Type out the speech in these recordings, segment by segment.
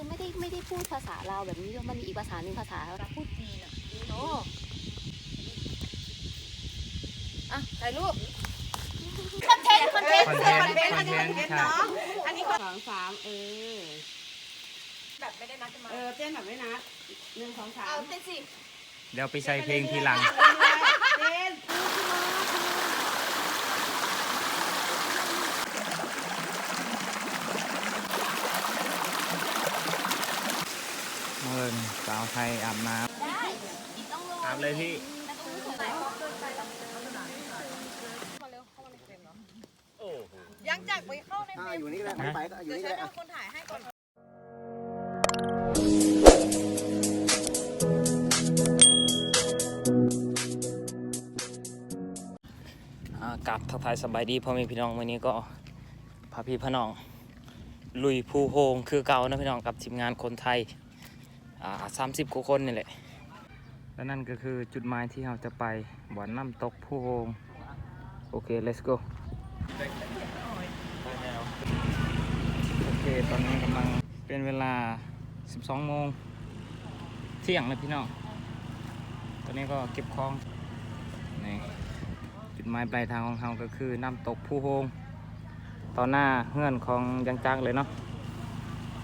คือไม่ได้ไม่ได้พูดภาษาลาวแบบนี้ด้วยมันมีอีกภาษาหนึ่งภาษาพูดจีนอะโอ้อะถ่ายรูปคอนเทนต์คอนเทนต์คอนเทนต์คอนเทนต์ใช่อันนี้สองสามเออแบบไม่ได้นัดกันมาเออเต้นแบบไม่นัดหนึ่งสองสามเอาเต้นสิเดี๋ยวไปใส่เพลงทีหลังเต้นขึ้นมา เมิน สาวไทยอาบน้ำอาบเลยพี่ยังจากไปเข้าในเฟรมอยู่นี่ก็ได้ไปก็อยู่เดี๋ยวนี่ฉันเป็นคนถ่ายให้ก่อนกับทักทายสบายดีพ่อแม่พี่น้องวันนี้ก็พาพี่พน้อง ลุยภูโฮงคือเก่านะพี่น้องกับทีมงานคนไทย สามสิบกว่าคนนี่แหละ และนั่นก็คือจุดหมายที่เราจะไปบ่อนน้ำตกภูโฮงโอเค let's go โอเค ตอนนี้กำลังเป็นเวลา 12 โมง เที่ยงเลยพี่น้อง ตอนนี้ก็เก็บของนี่จุดหมายปลายทางของเราก็คือน้ำตกผู้โฮงต่อหน้าเฮื่อนของยังจังเลยเนาะ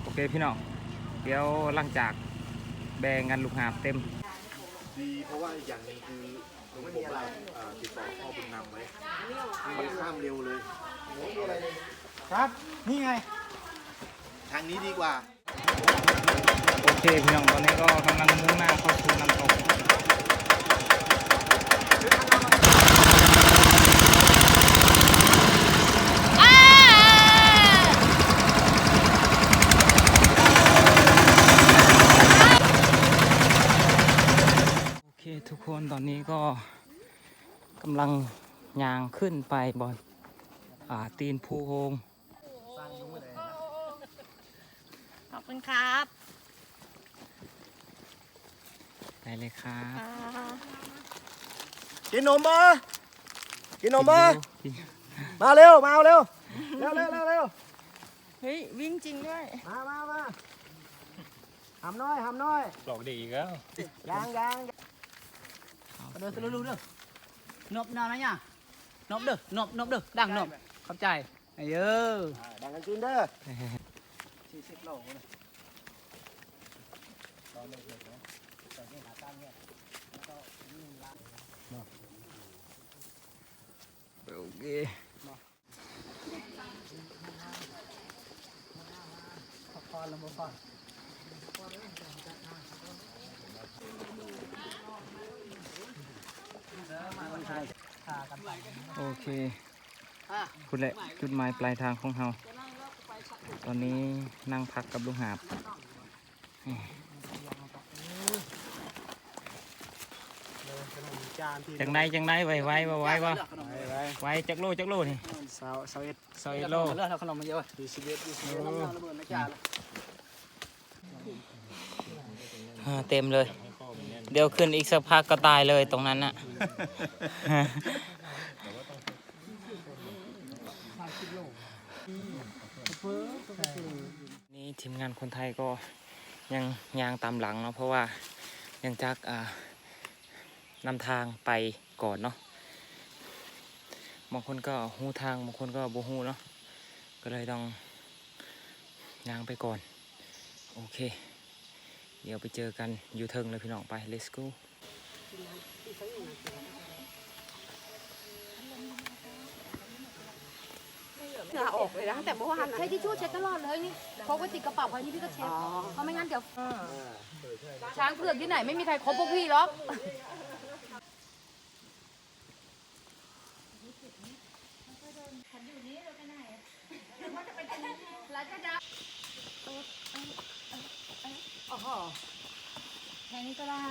โอเคพี่น้อง เดี๋ยวหลังจาก แบ่งกันลูกหาบเต็ม ดีเพราะว่าอย่างหนึงคือลุงผมเราอ่าติดต่อพ่อบุญนำไว้มันข้ามเร็วเลยครับ นี่ไง ทางนี้ดีกว่า โอเคพี่น้องตอนนี้ก็กำลังมุ่งหน้าเข้าสู่น้ำตกโอเคทุกคนตอนนี้ก็กำลัง ย่างขึ้นไปบนอ่าตีนภูโฮงขอบคุณครับได้เลยครับกินนมมากินนมมากินมาเร็ว มาเอาเร็วเร็ว เร็วเร็วเร็วเฮ้ย วิ่งจริงด้วย มามามาหำน้อยหำน้อย หลอกเด็กอีกแล้วยางยางเดินสลุๆเด้อนบนานนะเนี่ย นบเด้อนบนบเด้อดังนบเข้าใจไอ้เยอะดังกันกินเด้อสี่สิบโลเลยโอเค พอแล้วบ่พอ โอเคอะคุณแหละจุดหมายปลายทางของเราตอนนี้นั่งพักกับลุงหาบจานที่จังไดจังไดไว้ไว้ไว้ไว้ว่าขนมอะไรไว้จักโลจักโลนี่สาวสาวเอ็ดซอยโลเลือกขนมมาเยอะยี่สิบเอ็ดยี่สิบเอ็ดน้ำระเบิดนะจ้าอ่าเต็มเลย เดี๋ยวขึ้นอีกสักพักก็ตายเลยตรงนั้นน่ะ นี่ทีมงานคนไทยก็ยังยางตามหลังเนาะเพราะว่ายังจักนำทางไปก่อนเนาะบางคนก็หูทางบางคนก็บ่หูเนาะก็เลยต้องยางไปก่อน โอเค เดี๋ยวไปเจอกันอยู่เทิงเลยพี่น้องไป let's go เหงื่อออ กเลยนะแต่เมื่อวานใช้ทิชชู่เช็ดตลอดเลยนี่พกไว้ติดกระเป๋าไว้นี่พี่ก็เช็ดเพราะไม่งั้นเดี๋ยวช้างเผือกที่ไหนไม่มีใครครบพวกพี่หรอกโอ้โหแค่นี้ก็ได้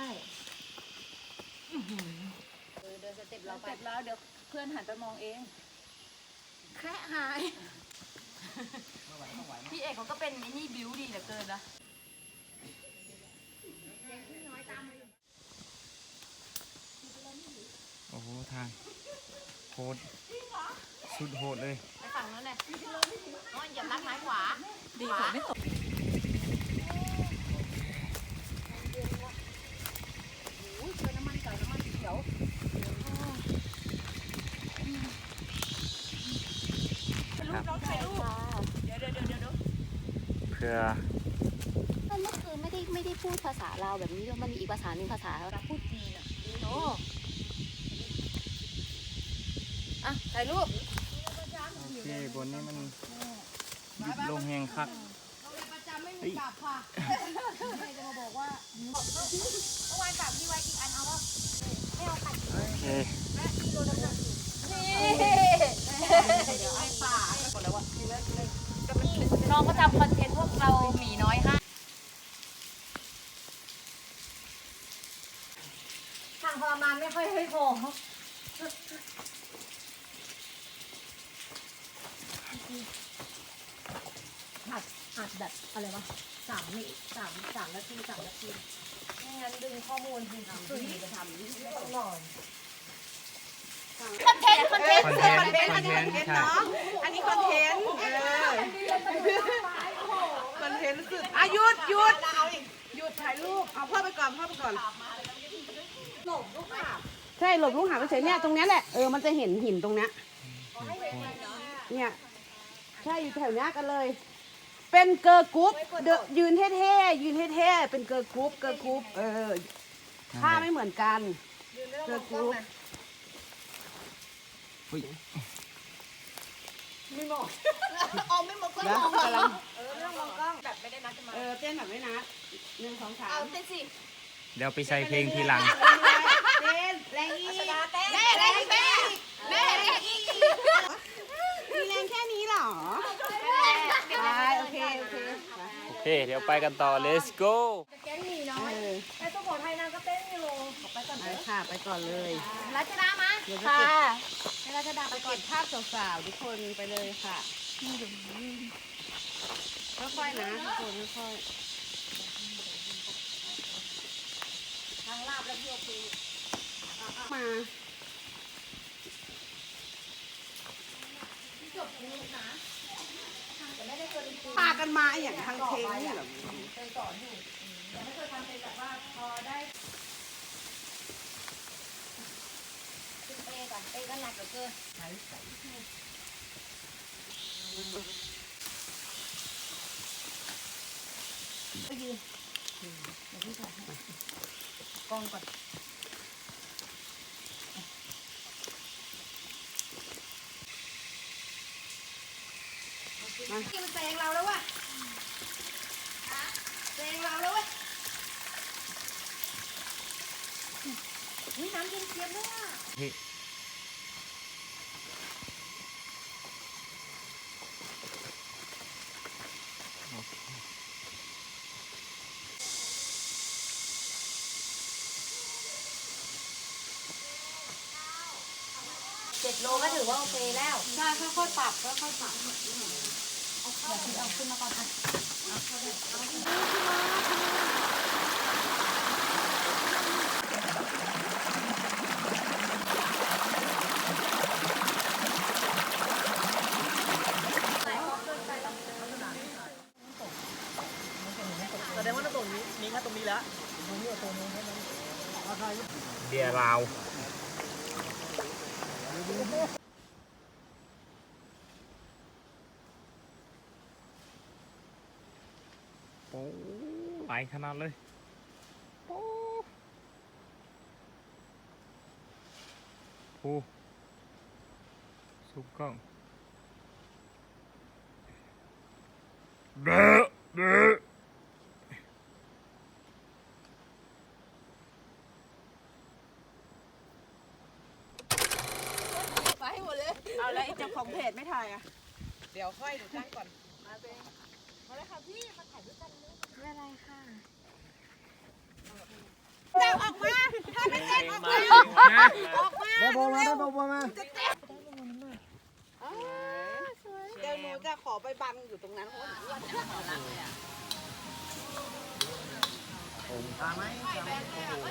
เดินสเต็ปเราไปเสร็จแล้วเดี๋ยวเพื่อนหันไปมองเอง แค่หาย พี่เอกเขาก็เป็นไอ้นี่บิวดีเหลือเกินนะโอ้โหทางโคตรสุดโหดเลย ไปฝั่งนู้นเลยน้องอย่าลักไม้ขวา ดีกว่าไม่ตกโอ้ยเจอน้ำมันไก่น้ำมันเขียว เพื่อมันก็คือไม่ได้ไม่ได้พูดภาษาเราวแบบนี้ด้วยมันมีอีกภาษาหนึ่งภาษาพูดจีนอะโอ้อะถ่ายรูปโอเคบนนี้มันดิบลงแหงคักประจำไม่มีกลับค่ะจะมาบอกว่าเมื่อวานกลับที่ไว้กี่อันเอาว่าไม่เอาขัดโอเคน้อ งก็ทำคอนเทนต์พวกเราหมีน้อยห้าทางพอมาไม่ค่อยให้พอหัดหัดแบบอะไรวะสามมิสามสามนาทีสามนาทีไม่งั้นดึงข้อมูลดึงสื่อจะทำต้อง นอนคอนเทนต์คอนเทนต์คอนเทนต์คอนเทนต์ใช่อันนี้คอนเทนต์เออคอนเทนต์สุดอะหยุดหยุดหยุดถ่ายรูปเอาพ่อไปก่อนพ่อไปก่อนใช่หลบลูกหาไปเฉยเนี่ยตรงเนี้ยแหละเออมันจะเห็นหินตรงเนี้ยเนี่ยใช่อยู่แถวเนี้ยกันเลย เป็นเกอร์ลกรุ๊ปเดอะยืนเท่ๆยืนเท่ๆเป็นเกอร์ลกรุ๊ปเกอร์ลกรุ๊ปเออท่าไม่เหมือนกันเกอร์ลกรุ๊ป อุ้ยแล้วกำลังเออเรื่องมองกล้องแบบไม่ได้นัดเออเต้นแบบไม่นัดหนึ่งสองสามเดี๋ยวไปใส่เพลงทีหลัง เต้นแรงอีกแม่แม่แม่แม่มีแรงแค่นี้เหรอไปโอเคโอเคไปโอเค เดี๋ยวไปกันต่อ let's go แก๊งหมีน้อยเออไอ้ตัวขอไทยนางก็เต้นอยู่ไปก่อนไปค่ะไปก่อนเลยรัชดามาเดี๋ยวจะค่ะ เก็บให้รัชดาไปไปก่อเก็นบภาพสาวๆทุกคนไปเลยค่ะค่อยๆนะทุกคนค่อยทางลาบแล้วพี่โอเคๆมาจบนี้นะแต่ไม่ได้เคยเป็นครูพากันมาอย่างทางเพลงนี่เหรอเคยสอนอยู่แต่ไม่เคยทำเป็นแบบว่าพอได้ ขึ้นเอก่อนเอก็หนักเหลือเกินไปยืนเดี๋ยวพี่ถ่ายใโลก็ถือว่าโอเคแล้ว ใช่ค่อยๆปรับค่อยๆปรับเอาเข้าเอาขึ้นมาก่อนค่ะแสดงว่าตรงนี้มีแค่ตรงนี้ละบตรงนู้แล้นเบียร์ลาว อ้ไหลขนาดเลยโอ้โหสุกกล้องเด้อเด้อเอาแล้วไอ้เจ้าของเพจไม่ถ่ายอะ เดี๋ยวค่อยดูตั้งก่อน ได้บอลมาได้บอลมาเดี๋ยวหนูจะขอไปบังอยู่ตรงนั้นเพราะว่าหนูว่าจะขอรักเลยอะตามไหมตามไหม